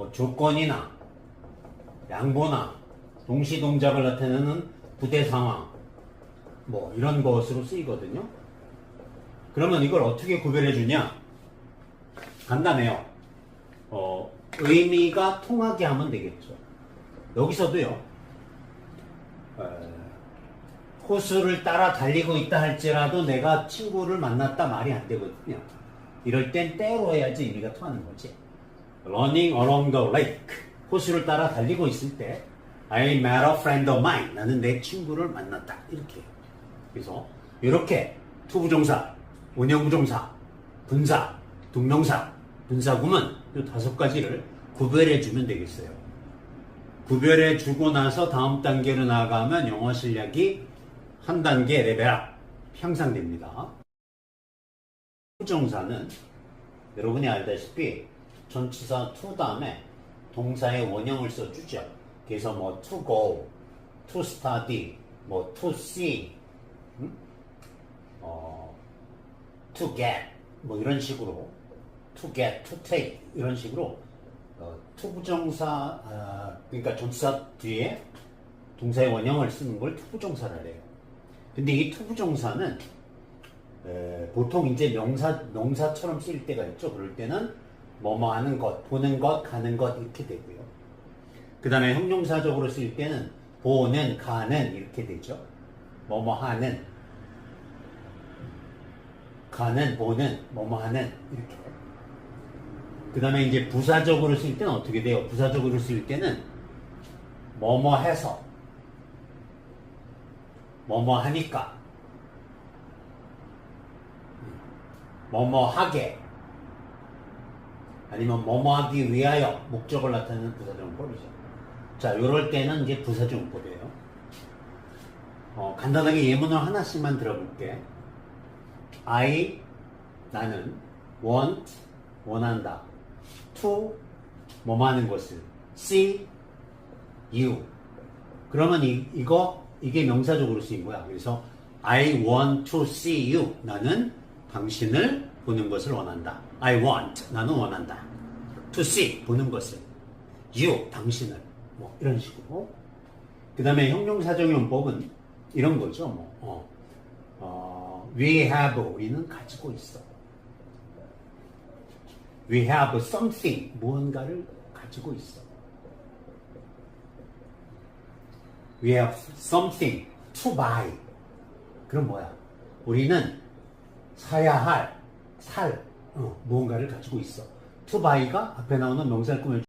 뭐 조건이나 양보나 동시 동작을 나타내는 부대 상황 뭐 이런 것으로 쓰이거든요. 그러면 이걸 어떻게 구별해 주냐? 간단해요. 어, 의미가 통하게 하면 되겠죠. 여기서도요. 에, 호수를 따라 달리고 있다 할지라도 내가 친구를 만났다 말이 안 되거든요. 이럴 땐 때로 해야지 의미가 통하는 거지. Running along the lake. 호수를 따라 달리고 있을 때 I met a friend of mine. 나는 내 친구를 만났다. 이렇게. 그래서 이렇게 투부정사, 원형부정사, 분사, 동명사, 분사구문 이 다섯 가지를 구별해 주면 되겠어요. 구별해 주고 나서 다음 단계로 나아가면 영어 실력이 한 단계 레벨업 향상됩니다. 투정사는 여러분이 알다시피 전치사 to 다음에 동사의 원형을 써주죠. 그래서 뭐 to go, to study, 뭐 to see, 음? 어, to get 뭐 이런 식으로 to get, to take 이런 식으로 어, 투부정사 아, 그러니까 전치사 뒤에 동사의 원형을 쓰는 걸 투부정사를 해요. 근데 이 투부정사는 에, 보통 이제 명사 명사처럼 쓰일 때가 있죠. 그럴 때는 뭐뭐 하는 것, 보는 것, 가는 것 이렇게 되고요. 그 다음에 형용사적으로 쓰일 때는 보는, 가는 이렇게 되죠. 뭐뭐 하는, 가는, 보는, 뭐뭐 하는 이렇게. 그 다음에 이제 부사적으로 쓸 때는 어떻게 돼요? 부사적으로 쓸 때는 뭐뭐 해서, 뭐뭐 하니까, 뭐뭐 하게, 아니면 뭐뭐 하기 위하여 목적을 나타내는 부사정법이죠. 자, 요럴 때는 이제 부사정법이에요. 어, 간단하게 예문을 하나씩만 들어볼게. I, 나는, want, 원한다. to, 뭐뭐 하는 것을. see, you. 그러면 이, 이거, 이게 명사적으로 쓰인 거야. 그래서 I want to see you. 나는 당신을 보는 것을 원한다. I want. 나는 원한다. To see. 보는 것을. You. 당신을. 뭐, 이런 식으로. 그 다음에 형용사정용법은 이런 거죠. 뭐, 어, 어, we have. 우리는 가지고 있어. We have something. 무언가를 가지고 있어. We have something to buy. 그럼 뭐야? 우리는 사야 할, 살, 어, 무언가를 가지고 있어. buy가 앞에 나오는 명사를 꾸며